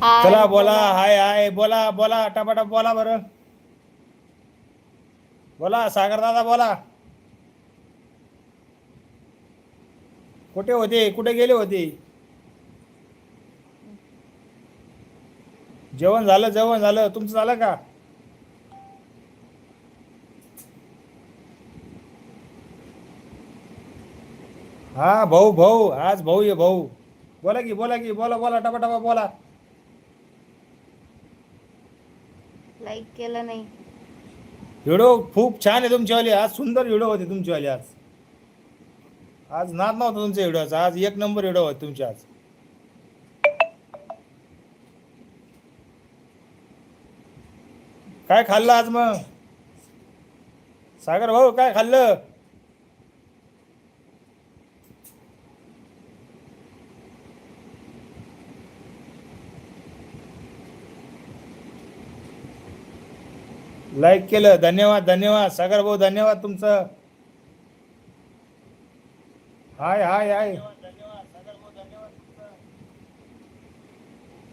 चला बोला. हाय हाय बोला बोला टपाटप बोला बरं. बोला सागर दादा बोला. कुठे होते? कुठे गेले होते? जेवण झालं जेवण झालं. तुमचं झालं का? हा भाऊ भाऊ आज भाऊ ये भाऊ. बोला की बोला की बोला बोला टपाटपा बोला. लाईक केलं नाही. व्हिडिओ खूप छान आहे तुमच्यावाली. आज सुंदर व्हिडिओ होते तुमच्यावाली आज. आज नाद नव्हता तुमच्या व्हिडिओचा. आज एक नंबर व्हिडिओ होते तुमचे आज. काय खाल्लं आज मग? सागर भाऊ काय खाल्लं? लाईक केलं धन्यवाद धन्यवाद. सागर भाऊ धन्यवाद तुमचं. हाय हाय हाय.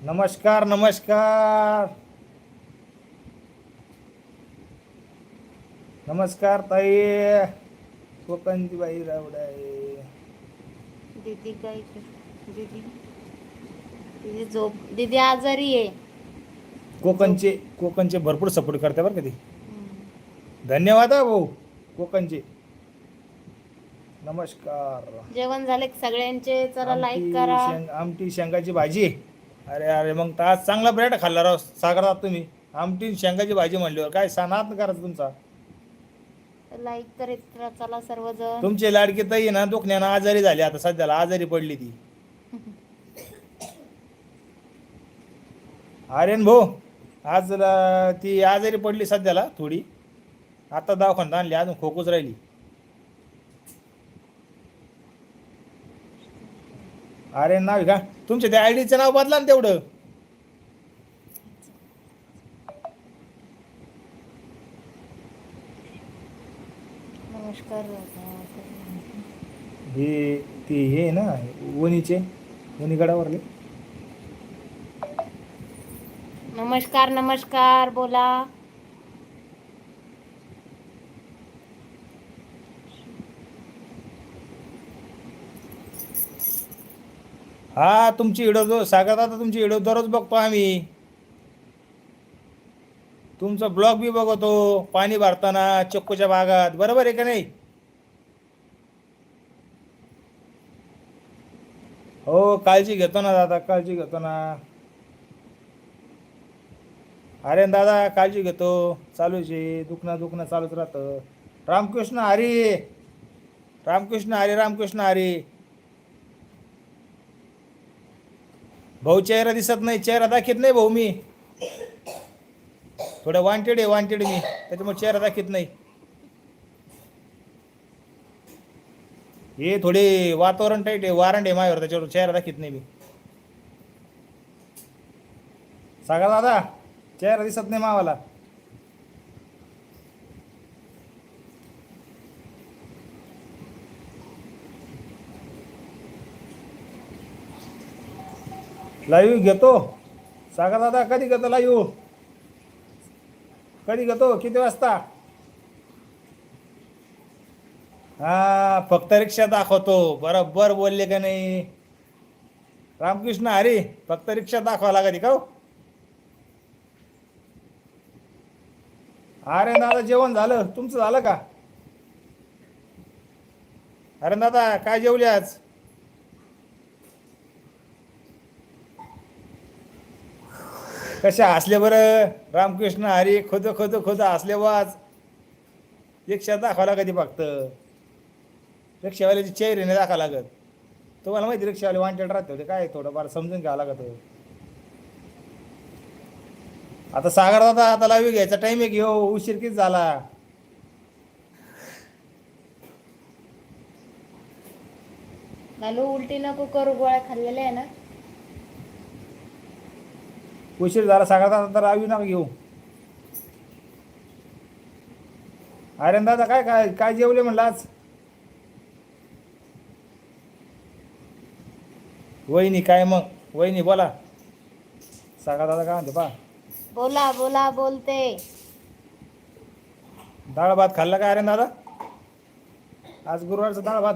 नमस्कार नमस्कार. नमस्कार ताई. कोकणची बाई आहे दीदी काय दीदी. दीदी झोप दीदी आजारी आहे. कोकणचे कोकणचे भरपूर सपोर्ट करते बरं का ती. हम्म. धन्यवाद हा भाऊ कोकणचे. नमस्कार. जेवण झाले का सगळ्यांचे? जरा लाईक आमटी करा. शेंग- आमटी शेंगाची भाजी. अरे अरे मग तर आज चांगला ब्रेड खाल्ला राव सागरात तुम्ही. आमटी शेंगाची भाजी म्हणल्यावर काय सणात करायचं तुमचा. लाईक करीत राहा चला सर्वजण. तुमची लाडकी ताई ना दुखण्यानं आजारी झाली आता सध्याला आजारी पडली ती. आर्यन भाऊ आज ती आजारी पडली सध्याला थोडी. आता दवाखान्यात आणली अजून खोकूच राहिली. आर्यन नाव का तुमच्या त्या आयडीचं नाव बदला ना तेवढं. नमस्कार. हे ते हे ना वणीचे वणीगडावरले. नमस्कार नमस्कार बोला. हा तुमची व्हिडिओ सागर दादा तुमची व्हिडिओ दररोज बघतो आम्ही. तुमचा ब्लॉग बी बघतो पाणी भरताना चक्कूच्या भागात. बरोबर आहे का नाही? हो काळजी घेतो ना दादा काळजी घेतो ना. अरे दादा काळजी घेतो. चालूच आहे दुखणं दुखणं चालूच राहतं. रामकृष्ण हरी. रामकृष्ण हरी रामकृष्ण हरी. भाऊ चेहरा दिसत नाही. चेहरा दाखवत नाही भाऊ मी. थोडं वांटेड आहे वांटेड मी. त्याच्यामुळे चेहरा दाखवत नाही. हे थोडे वातावरण टाईट आहे वारंट आहे माझ्यावर. त्याच्यावर चेहरा दाखीत नाही मी. सांगा दादा. चेहरा दिसत नाही मावाला. लाईव्ह घेतो. सागर दादा कधी घेतो लाईव्ह कधी घेतो? किती वाजता? हा फक्त रिक्षा दाखवतो. बरोबर बोलले का नाही? रामकृष्ण हरी फक्त रिक्षा दाखवा लागत का हो? अरे दादा जेवण झालं. तुमचं झालं का? अरे दादा काय जेवले आज? कशा हसले बरं? रामकृष्ण हरी खोद खोद खोद हसले वाज रिक्षा दाखवा लागत फक्त. रिक्षावाल्याची चेहरे नाही दाखवा लागत. तुम्हाला माहिती रिक्षावाले वांटेड राहते होते. काय थोडंफार समजून घ्यावं लागत. आता सागर दादा आता लावी घ्यायचा टाइम आहे की हो उशीर किती झाला? लालू उलटी नको करू गोळ्या खाल्लेल्या आहे ना. उशीर झाला सागर दादा तर लावी नका घेऊ. अरे दादा काय काय काय जेवले म्हणलं आज? वहिनी काय मग? वहिनी बोला. सागा दादा काय म्हणते पा बोला बोला बोलते. डाळ भात खाल्ला का अरे दादा? आज गुरुवारचा डाळ भात.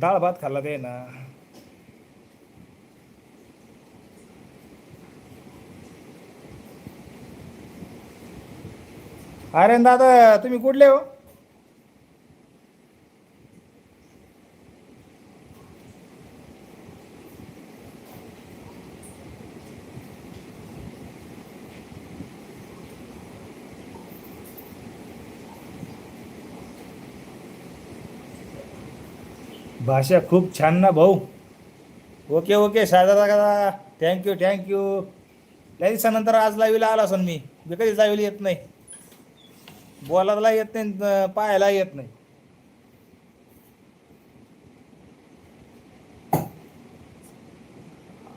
डाळ भात खाल्ला ते ना. अरे दादा तुम्ही कुठले हो? भाषा खूप छान ना भाऊ. ओके ओके शारदा दादा थँक्यू थँक्यू लय दिवसानंतर आज लावीला आला असन मी. मी कधीच लाईव्हला येत नाही. बोलायला येत नाही पाहायला येत नाही.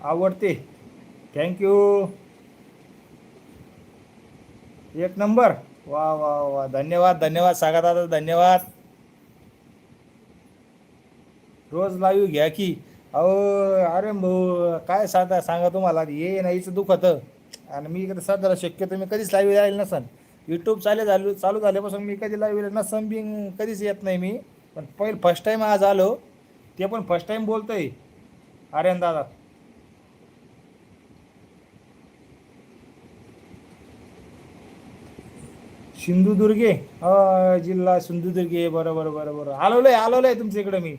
आवडते. थँक्यू एक नंबर वा वा वा. धन्यवाद धन्यवाद सागर दादा धन्यवाद. रोज लाईव्ह घ्या की. अहो अरे भाऊ काय साधा सांगा तुम्हाला? ये नाहीचं दुखतं. आणि मी इकडे सध्याला शक्यतो मी कधीच लाईव्ह राहील नसन. यूट्यूब चालू झालो चालू झाल्यापासून मी कधी लाईव्ह नसन बी कधीच येत नाही मी. पण पहिले फर्स्ट टाईम आज आलो ते पण फर्स्ट टाईम बोलतोय. आर्यन दादा. सिंधुदुर्गे? जिल्हा सिंधुदुर्गे. बरोबर बरोबर आलोलय आलोलय तुमच्या इकडे मी.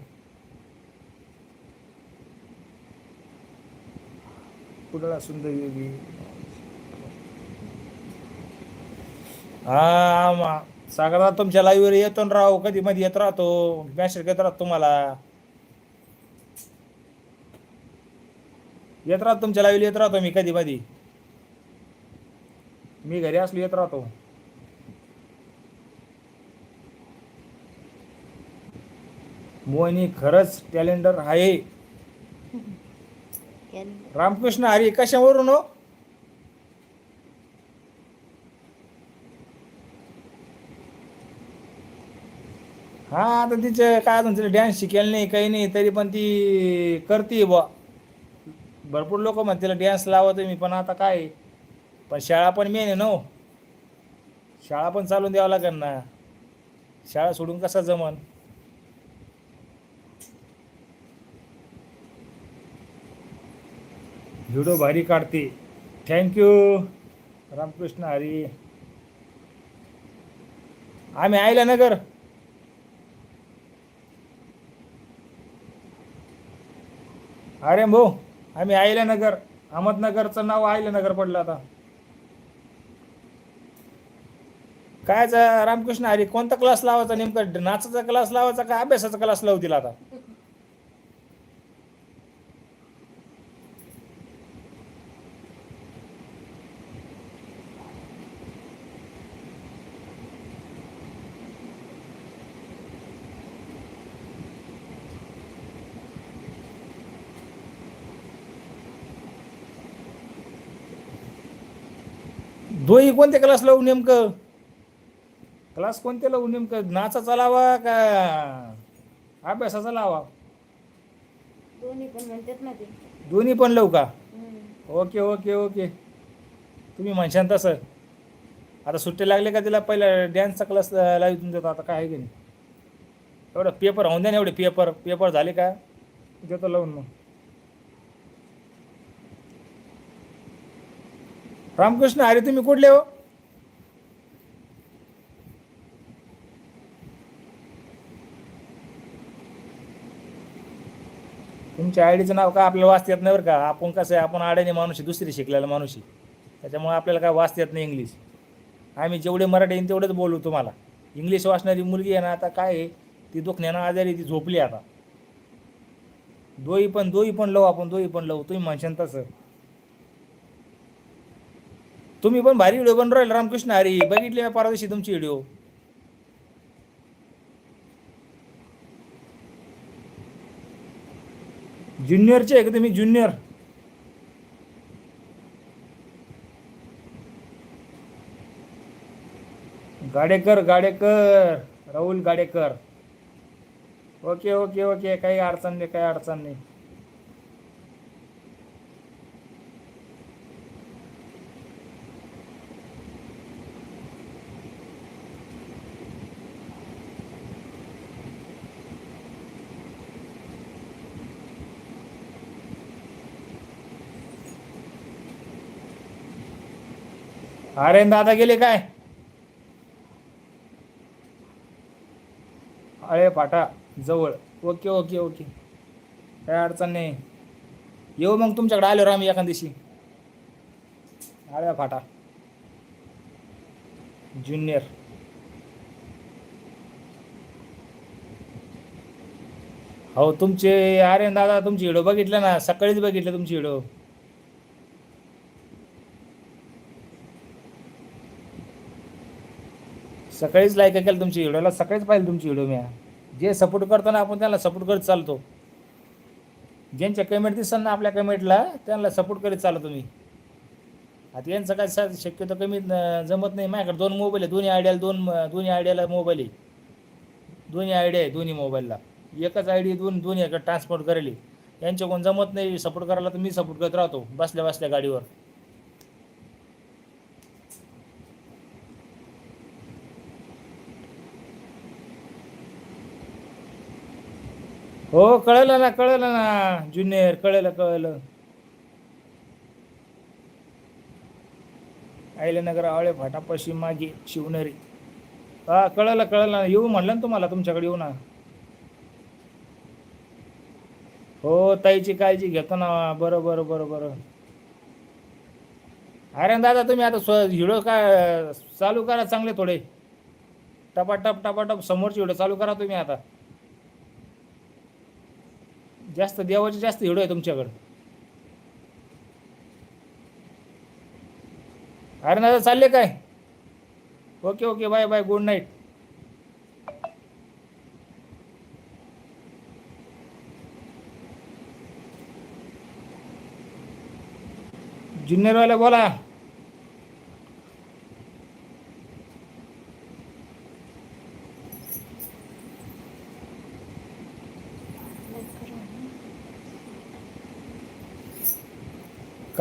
कुडाळा सुंदरगी हा मा सागरा तुमच्या लाईव्हवर येतो ना राव कधी मध्ये येत राहतो. मॅसेज करत राहतो तुम्हाला. येत राहतो तुमच्या लाईव्हला येत राहतो मी कधी मधी मी घरी असलो येत राहतो. मोहिनी खरंच टॅलेंडर आहे. रामकृष्ण हरी कशावरून हो? हा आता तिचं काय अजून तिला डॅन्स शिकेल नाही काही नाही तरी पण ती करते बुवा. भरपूर लोक म्हणते तिला डॅन्स लावा मी पण आता काय? आहे? पण शाळा पण मेन आहे ना हो. शाळा पण चालून द्यावं लागेल ना. शाळा सोडून कसा जमन? व्हिडिओ भारी काढते. Thank you Ramkrishna Hari. आम्ही आयला नगर. अरे भाऊ आम्ही आयला नगर. अहमदनगरचं नाव आयला नगर पडलं आता. कायच रामकृष्ण हरी कोणता क्लास लावायचा नेमका? नाचाचा क्लास लावायचा का अभ्यासाचा क्लास लावतील आता? दोही कोणते क्लास लावू नेमकं? क्लास कोणते लावू नेमकं? नाचाचा लावा का अभ्यासाचा लावा? दोन्ही पण म्हणतात ना ते. दोन्ही पण लावू का. Okay okay okay. तुम्ही म्हणशान तसं. आता सुट्टे लागले का तिला? पहिला डॅन्सचा क्लास लावी तुमच्या आता काय आहे की नाही? एवढं पेपर होऊन द्या ना एवढे पेपर पेपर झाले का? देतो लावून मग. रामकृष्ण अरे तुम्ही कुठले हो? तुमच्या आयडीचं नाव का आपल्याला वाचता येत नाही बरं का? आपण कसं आहे आपण आड्याने माणूस आहे दुसरी शिकलेला माणूस आहे. त्याच्यामुळे आपल्याला काय वाचता येत नाही इंग्लिश. आम्ही जेवढे मराठी येईन तेवढंच बोलू तुम्हाला. इंग्लिश वाचणारी मुलगी आहे ना आता काय आहे ती दुखण्यानं आजारी ती झोपली आता. दोही पण दोही पण लावू आपण दोही पण लावू. तुम्ही म्हणशान तसं. तुम्ही पण भारी व्हिडिओ बनवून राहील रामकृष्ण हरी. बघितले परदेशी तुमची व्हिडिओ. ज्युनियरचे आहे का तुम्ही? Junior Gadekar Gadekar. Rahul Gadekar. Okay okay okay. काही अडचण नाही काही अडचण नाही. अरे दादा गेले काय? अळे फाटा जवळ. Okay okay okay. काय अडचण नाही. येऊ मग तुमच्याकडे आलो रामी एखाद दिवशी. आळ्या फाटा. ज्युनियर. हो तुमचे अरे दादा तुमची व्हिडिओ बघितलं ना सकाळीच बघितलं तुमची व्हिडिओ सकाळीच लाईक केलं तुमची व्हिडिओला सकाळीच पाहिजे तुमची व्हिडिओ मी. जे सपोर्ट करतो ना आपण त्यांना सपोर्ट करत चालतो. ज्यांच्या कमेंट दिसतात ना आपल्या कमेंटला त्यांना सपोर्ट करीत चालतो तुम्ही. आता यांचं काय सा- शक्यतो कमी जमत नाही. माझ्याकडे दोन मोबाईल आहे दोन्ही आयडियाला दोन दोन्ही आयडियाला मोबाईल आहे. दोन्ही आयडिया आहे दोन्ही मोबाईलला एकच आय डी दोन दोन्ही ट्रान्सपोर्ट करायली यांच्या कोण जमत नाही सपोर्ट करायला तर मी सपोर्ट करत राहतो बसल्या बसल्या गाडीवर. हो कळलं ना कळलं ना ज्युनियर कळलं कळलं. नगर आवळे फाटापाशी मागे शिवनेरी. हा कळलं कळलं ना येऊ म्हणलं ना तुम्हाला तुमच्याकडे येऊ ना. हो ताईची काळजी घेतो ना बरं बरं बरं बरं. अरे दादा तुम्ही आता स्व हिडो काय चालू करा चांगले थोडे. टपाटप टपाटप समोरचे हिडो चालू करा तुम्ही आता. जास्त देवाचे जास्त हिडो आहे तुमच्याकडं. अरे दादा चालले काय? Okay okay bye bye good night ज्युनियरवाले बोला.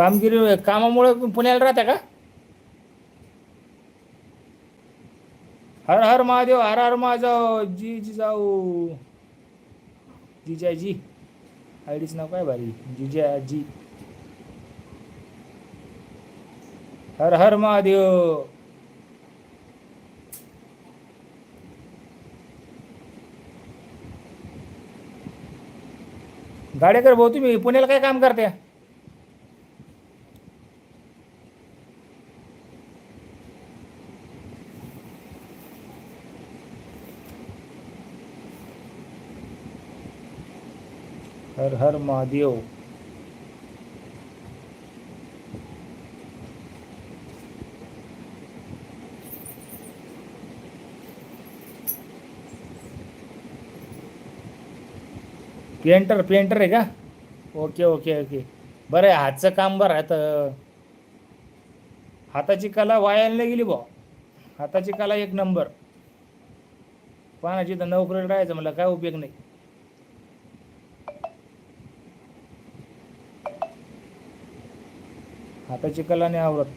कामगिरी कामामुळे पुण्याला राहता का? हर हर महादेव हर हर महादेव जी जी जाऊ. जिजाजी आयडीच नाव काय भारी? जिजाजी हर हर महादेव. गाडेकर भाऊ तुम्ही पुण्याला काय काम करते हर हर महादेव। पेंटर पेंटर आहे का? Okay okay okay. बरं आहे हातचं काम बरं आहे. तर हाताची कला वायाला नाही गेली भाऊ हाताची कला एक नंबर. पाण्याची तर नोकरी राहायचं मला काय उपयोग नाही. हाताची कला नाही आवडत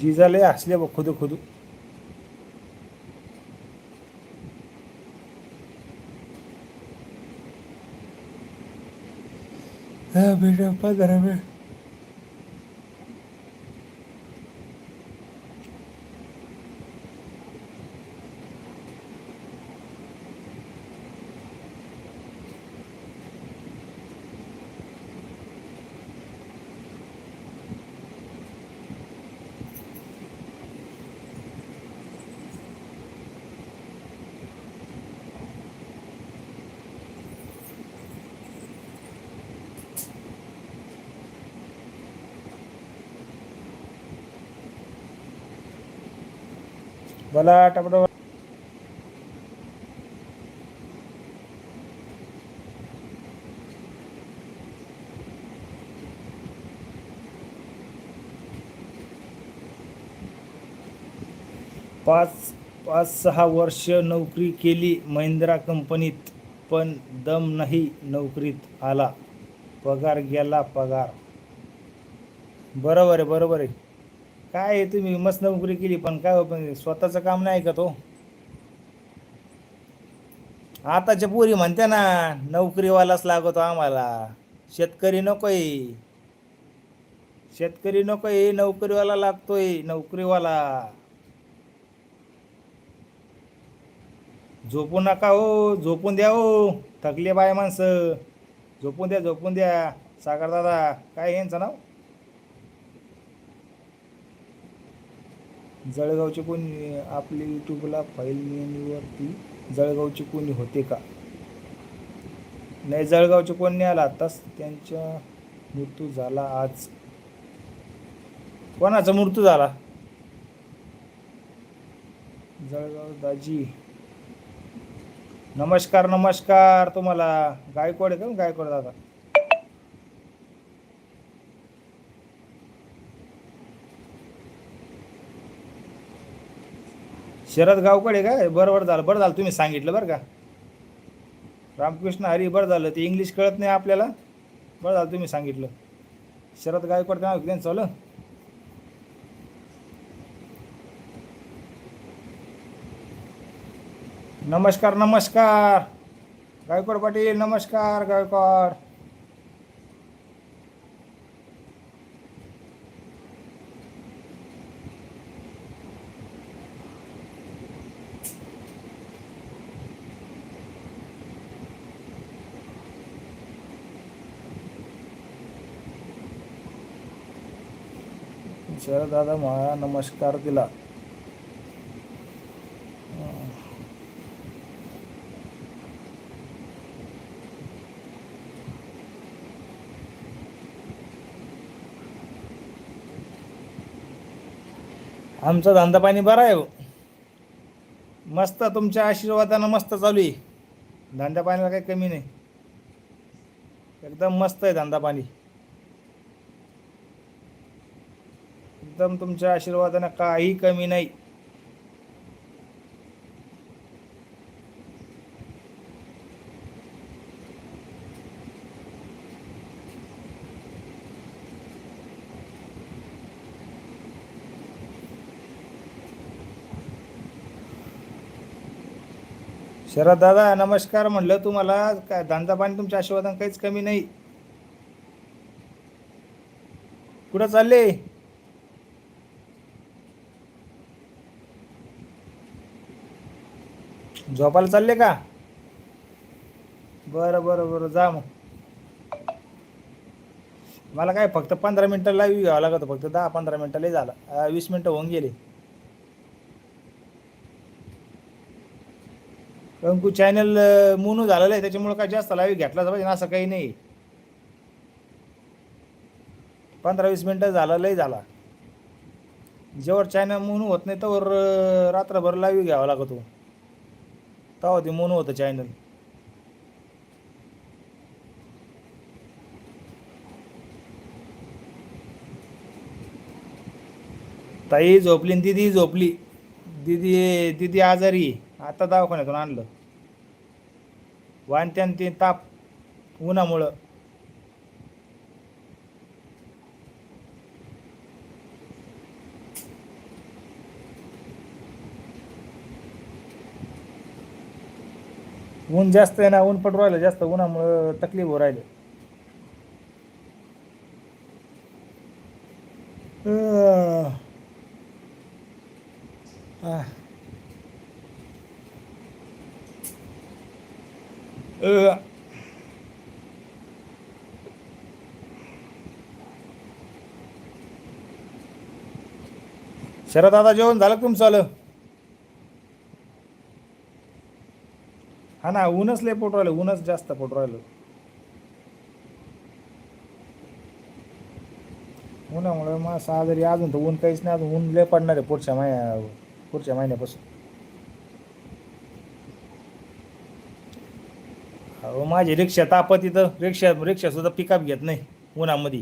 जिजाले हसले बघ खुदू खुदू. हा बेटा पंधरा मिनिट बोला टपटप पाच पाच सहा वर्ष नोकरी केली महिंद्रा कंपनीत पण दम नाही नोकरीत आला. पगार गेला पगार. बरोबर आहे बरोबर आहे. काय आहे तुम्ही? मस्त नोकरी केली पण काय हो, पण स्वतःचं काम नाही का तो हो. आताच्या पोरी म्हणते ना नोकरीवालाच लागतो आम्हाला. शेतकरी नकोय. शेतकरी नकोय नोकरीवाला लागतोय नोकरीवाला. झोपू नका हो झोपून द्या हो थकले बाय माणसं. झोपून द्या झोपून द्या. सागर दादा काय यांचं नाव? जळगावचे कोणी आपले यूट्यूबला फाईल मेन्यूवरती जळगावचे कोणी होते का? नाही जळगावचे कोण नाही आला आत्ताच त्यांचा मृत्यू झाला आज. कोणाचा मृत्यू झाला? जळगाव दाजी. नमस्कार नमस्कार तुम्हाला. गायकवाड आहे का? गायकवाड दादा. शरद गावकडे का? बरं बरं झालं बरं झालं तुम्ही सांगितलं बरं का. रामकृष्ण हरी बरं झालं. ते इंग्लिश कळत नाही आपल्याला. बरं झालं तुम्ही सांगितलं. शरद गायकवाड नाव आहे चालू नमस्कार नमस्कार. गायकवाड पाटील नमस्कार गायकवाड. शरदादा महा नमस्कार दिला. आमचा धंदा पाणी बरा आहे हो. मस्त तुमच्या आशीर्वादानं मस्त चालू आहे. धंदा पाण्याला काही कमी नाही. एकदम मस्त आहे धंदा पाणी. एकदम तुमच्या आशीर्वादानं काही कमी नाही. शरद दादा नमस्कार म्हणलं तुम्हाला. काय धंदा पाणी तुमच्या आशीर्वादानं काहीच कमी नाही? कुठं चालले? झोपायला चालले का? बरं बरं बरं. जा मग. मला काय फक्त पंधरा मिनटं लाईव्ह घ्यावं लागत. फक्त दहा पंधरा मिनटं लई झाला. वीस मिनटं होऊन गेले. कंकू चॅनल मुनू झालेलं आहे. त्याच्यामुळे काय जास्त लाईव्ह घेतलाच पाहिजे ना असं काही नाही. पंधरा वीस मिनटं झालं लई झाला. जेव्हा चॅनल मुनू होत नाही तर रात्रभर लाईव्ह घ्यावा लागतो. तेव्हा ते मोनो होतं चॅनल ताई झोपली दिदी झोपली. दिदी दिदी आजारी आता दवाखान्यातून आणलं. वाणत्यान ते ताप उन्हामुळं. ऊन जास्त आहे ना ऊन पडू राहिलं जास्त उन्हामुळं तकलीफ होऊ राहिले. शरद दादा जेवण झालं तुमचं आलं? ना ऊनच लय पोट राहिलं ऊनच जास्त पोट राहिलं. उन्हामुळे मग सहा जरी अजून तर ऊन काहीच नाही अजून ऊन लय पडणार आहे पुढच्या महिन्या पुढच्या महिन्यापासून. अहो माझी रिक्षा तापत इथं रिक्षा रिक्षा सुद्धा पिकअप घेत नाही उन्हामध्ये.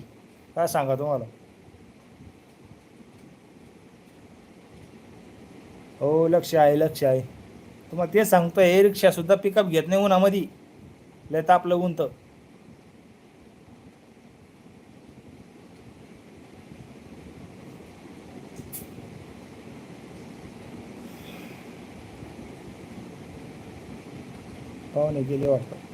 काय सांगा तुम्हाला? हो लक्ष आहे लक्ष आहे. तुम्हाला ते सांगतो हे रिक्षासुद्धा पिकअप घेत नाही उन्हामध्ये. लय तापलं ऊन तर. पाहुणे गेले वाटतं.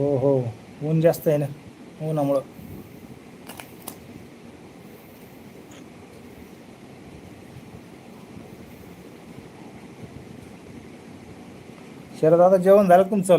हो हो. ऊन जास्त आहे ना. उन्हामुळं शरद आता जेवण झालं तुमचं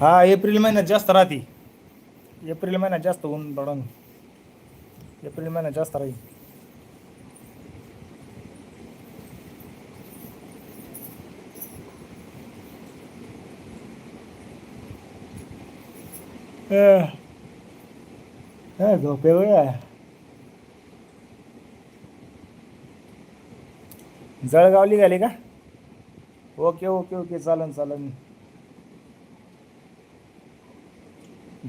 हा एप्रिल महिन्यात जास्त राहते. एप्रिल महिन्यात जास्त ऊन पडून. एप्रिल महिन्यात जास्त राहील झोपे जळगावली झाली का? Okay okay okay. चालन चालन.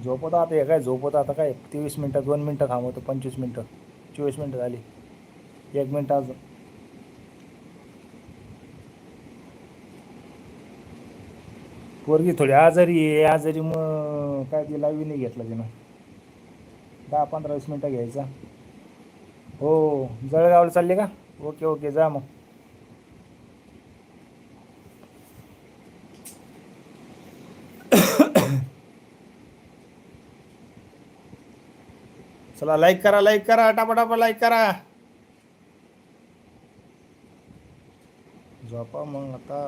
झोपत आता हे काय झोपत आता काय? तेवीस मिनटं दोन मिनटं थांबवतो पंचवीस मिनटं. चोवीस मिनटं झाली. एक मिनटं अजून. पोरगी थोडी आजारी आहे आजारी मग काय ती लावी नाही घेतला तिनं. दहा पंधरा वीस मिनटं घ्यायचा. हो जळगावला चालले का? ओके ओके जा मग. चला लाईक करा लाईक करा टापाटापा लाईक करा. झोपा मग आता.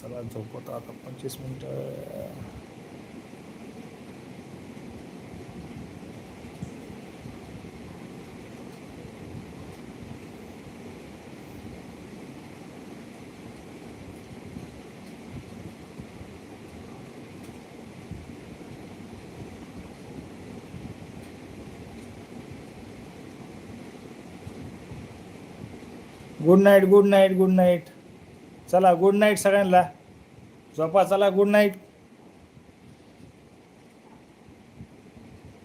चला झोपतो आता पंचवीस मिनटं. Good night good night good night चला गुड नाईट सगळ्यांना. झोपा चला गुड नाईट